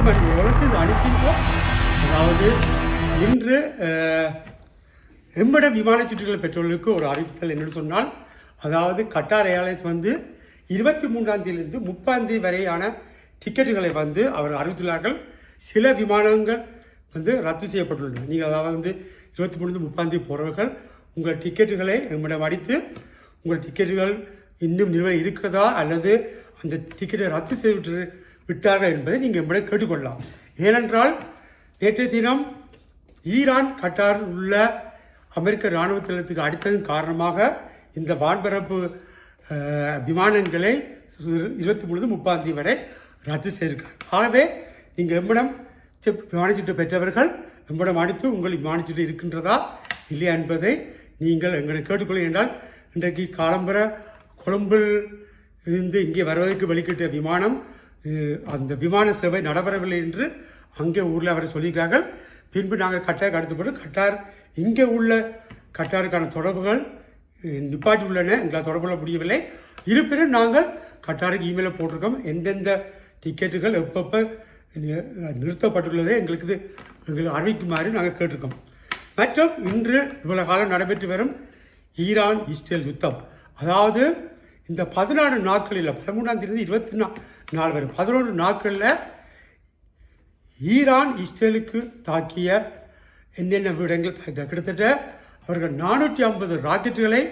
வணக்கம் அன்பர்களுக்கு இது அனுசிப்போம் அதாவது இன்று அஹ், எம்மிடம் விமான சுற்றுகள் பெற்றோர்களுக்கு ஒரு அறிவித்தல் என்னன்னு சொன்னால் அதாவது கட்டார் ஏர்லைன்ஸ் வந்து இருபத்தி மூன்றாம் தேதியிலிருந்து முப்பாம் தேதி வரையான டிக்கெட்டுகளை வந்து அவர் அறிவித்துள்ளார்கள். சில விமானங்கள் வந்து ரத்து செய்யப்பட்டுள்ளன. நீங்கள் அதாவது வந்து இருபத்தி மூணு முப்பாம் தேதி போகிறவர்கள் உங்கள் டிக்கெட்டுகளை எம்மிடம் அடித்து உங்கள் டிக்கெட்டுகள் இன்னும் நிறுவனம் இருக்கிறதா அல்லது அந்த டிக்கெட்டை ரத்து செய்துவிட்டு விட்டார்கள் என்பதை நீங்கள் எம்மிடம் கேட்டுக்கொள்ளலாம். ஏனென்றால் நேற்றைய தினம் ஈரான் கட்டார் உள்ள அமெரிக்க இராணுவ தளத்துக்கு அடித்ததன் காரணமாக இந்த வான்பரப்பு விமானங்களை இருபத்தி மூணு முப்பாம் தேதி வரை ரத்து செய்திருக்கார் ஆகவே நீங்கள் எம்மிடம் செப் விமானச்சீட்டு பெற்றவர்கள் எம்மிடம் அடித்து உங்கள் விமானச்சீட்டு இருக்கின்றதா இல்லையா என்பதை நீங்கள் எங்களை கேட்டுக்கொள்ள என்றால் இன்றைக்கு காலம்பர கொழும்பில் இருந்து இங்கே வருவதற்கு வெளிக்கிட்ட விமானம் அந்த விமான சேவை நடைபெறவில்லை என்று அங்கே ஊரில் அவரை சொல்லியிருக்கிறார்கள் பின்பு நாங்கள் கட்டாருக்கு அடுத்தபோது கட்டார் இங்கே உள்ள கட்டாருக்கான தொடர்புகள் நிப்பாட்டி உள்ளன எங்களால் தொடர்பு கொள்ள முடியவில்லை. இருப்பினும் நாங்கள் கட்டாருக்கு இமெயிலில் போட்டிருக்கோம். எந்தெந்த டிக்கெட்டுகள் எப்பப்போ நிறுத்தப்பட்டுள்ளதை எங்களுக்கு இது எங்களுக்கு அறிவிக்குமாறு நாங்கள் கேட்டிருக்கோம். மற்றும் இன்று இவ்வளவு காலம் நடைபெற்று வரும் ஈரான் இஸ்ரேல் யுத்தம். அதாவது இந்த பதினாறு நாட்களில் பதிமூணாம் தேதி இருபத்தி நா நாலு வரை பதினொன்று நாட்களில் ஈரான் இஸ்ரேலுக்கு தாக்கிய என்னென்ன இடங்கள் தாக்கிய கிட்டத்தட்ட அவர்கள் நானூற்றி ஐம்பது ராக்கெட்டுகளை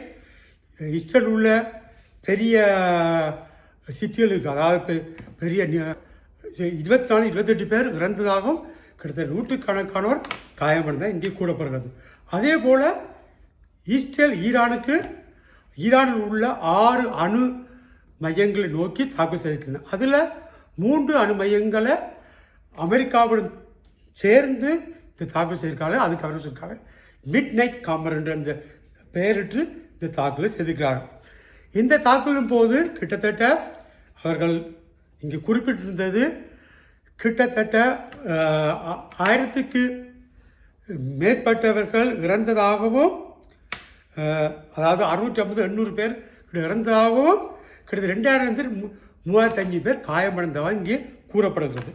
இஸ்ரேல் உள்ள பெரிய சிட்டிகளுக்கு அதாவது பெரிய இருபத்தி நாலு இருபத்தெட்டு பேர் இறந்ததாகவும் கிட்டத்தட்ட நூற்றுக்கணக்கானோர் காயமடைந்தால் இங்கே கூடப்படுகிறது அதே போல் இஸ்ரேல் ஈரானுக்கு ஈரானில் உள்ள ஆறு அணு மையங்களை நோக்கி தாக்குதல் செய்திருக்கின்றன. அதில் மூன்று அணு மையங்களை அமெரிக்காவுடன் சேர்ந்து இந்த தாக்குதல் செய்திருக்காங்க அதுக்கு அவர் சொல்லியிருக்காங்க மிட் நைட் காமர் என்ற அந்த பெயரிட்டு இந்த தாக்குதலை செய்திருக்கிறார்கள். இந்த தாக்குதலின் போது கிட்டத்தட்ட அவர்கள் இங்கே குறிப்பிட்டிருந்தது கிட்டத்தட்ட ஆயிரத்துக்கு மேற்பட்டவர்கள் இறந்ததாகவும் அதாவது அறுநூற்றி ஐம்பது எண்ணூறு பேர் இறந்ததாகவும் கிட்டத்தட்ட ரெண்டாயிரம் பேர் மூவாயிரத்தஞ்சு பேர் காயமடைந்ததாக இங்கே கூறப்படுகிறது.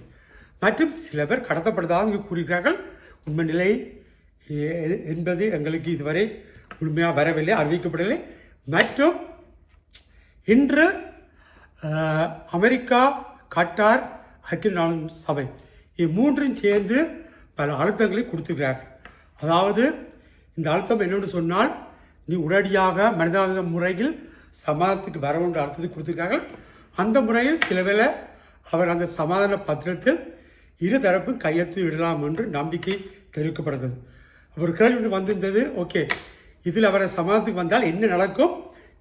மற்றும் சில பேர் கடத்தப்பட்டதாக இங்கே கூறுகிறார்கள் உண்மை நிலை என்பது எங்களுக்கு இதுவரை முழுமையாக வரவில்லை அறிவிக்கப்படவில்லை. மற்றும் இன்று அமெரிக்கா கட்டார் ஐக்கிய நாடு சபை இம்மூன்றும் சேர்ந்து பல அழுத்தங்களை கொடுத்துக்கிறார்கள் அதாவது இந்த அழுத்தம் என்னென்னு சொன்னால் நீ உடனடியாக மனிதாபித முறையில் சமாதானத்துக்கு வர அர்த்தத்தை கொடுத்துருக்காங்க அந்த முறையில் சில வேளை அவர் அந்த சமாதான பத்திரத்தில் இரு தரப்பும் கையெழுத்து விடலாம் என்று நம்பிக்கை தெரிவிக்கப்படுகிறது. ஒரு கேள்வி வந்திருந்தது. ஓகே இதில் அவரை சமாதானத்துக்கு வந்தால் என்ன நடக்கும்?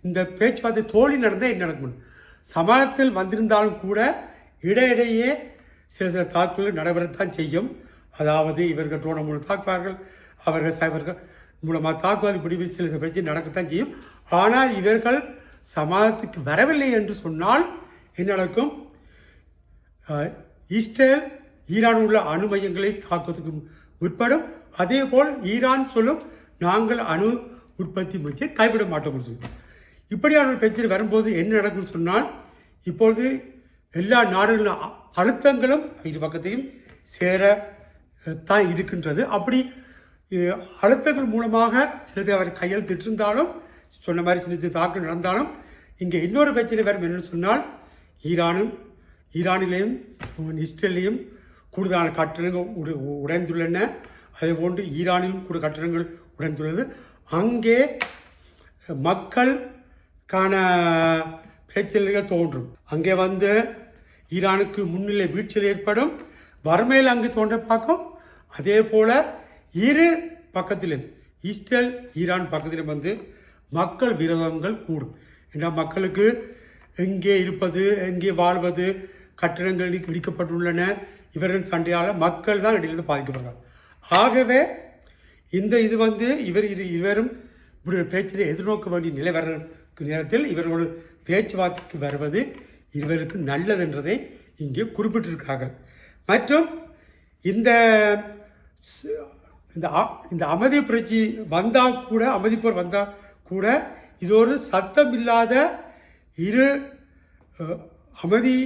இந்த பேச்சுவார்த்தை தோல்வி நடந்தால் என்ன நடக்கும்? சமாதானத்தில் வந்திருந்தாலும் கூட இடையிடையே சில சில தாக்குதல்கள் நடைபெறத்தான் செய்யும். அதாவது இவர்கள் ட்ரோனை மூலம் தாக்குவார்கள் அவர்கள் சைபர்கள் மூலமாக தாக்குதல் முடிவு சில சில பேச்சு நடக்கத்தான் செய்யும். ஆனால் இவர்கள் சமாதத்துக்கு வரவில்லை என்று சொன்னால் என்ன நடக்கும்? இஸ்ரேல் ஈரான் உள்ள அணு மையங்களை தாக்குவதற்கு முற்படும். அதேபோல் ஈரான் சொல்லும் நாங்கள் அணு உற்பத்தி முயற்சியை கைவிட மாட்டோம் என்று இப்படியான ஒரு பிரச்சனை வரும்போது என்ன நடக்கும்னு சொன்னால் இப்பொழுது எல்லா நாடுகளின் அ- அழுத்தங்களும் இரு பக்கத்தையும் சேர தான் இருக்கின்றது. அப்படி அழுத்தங்கள் மூலமாக சிலது அவர் கையெழுத்திட்டிருந்தாலும் சொன்ன மாதிரி சில சில நடந்தாலும் இங்கே இன்னொரு பிரச்சனை வரும் என்னன்னு சொன்னால் ஈரானும் ஈரானிலேயும் இஸ்ரேலையும் கூடுதலான கட்டணங்கள் உடை உடைந்துள்ளன. அதே போன்று ஈரானிலும் கூட கட்டணங்கள் உடைந்துள்ளது. அங்கே மக்களுக்கான பிரச்சனைகள் தோன்றும். அங்கே வந்து ஈரானுக்கு முன்னிலை வீழ்ச்சியில் ஏற்படும். வறுமையில் அங்கு தோன்ற பார்க்கும். அதே போல் இரு பக்கத்திலும் இஸ்ரேல் ஈரான் பக்கத்திலும் வந்து மக்கள் விரோதங்கள் கூடும். ஏன்னா மக்களுக்கு எங்கே இருப்பது எங்கே வாழ்வது கட்டிடங்கள் இடிக்கப்பட்டுள்ளன இவரின் சண்டையால் மக்கள் தான் இடையிலிருந்து பாதிக்கப்படுறாங்க ஆகவே இந்த இது வந்து இவர் இரு இவரும் இப்படி ஒரு பிரச்சனை எதிர்நோக்க வேண்டிய நிலை வர நேரத்தில் இவர்களோட பேச்சுவார்த்தைக்கு வருவது இருவருக்கு நல்லதென்றதை இங்கே குறிப்பிட்டிருக்கிறார்கள். மற்றும் இந்த இந்த அ- இந்த அமைதி புரட்சி வந்தால் கூட அமைதிப்போர் வந்தால் கூட இது ஒரு சத்தம் இல்லாத இரு அமைதி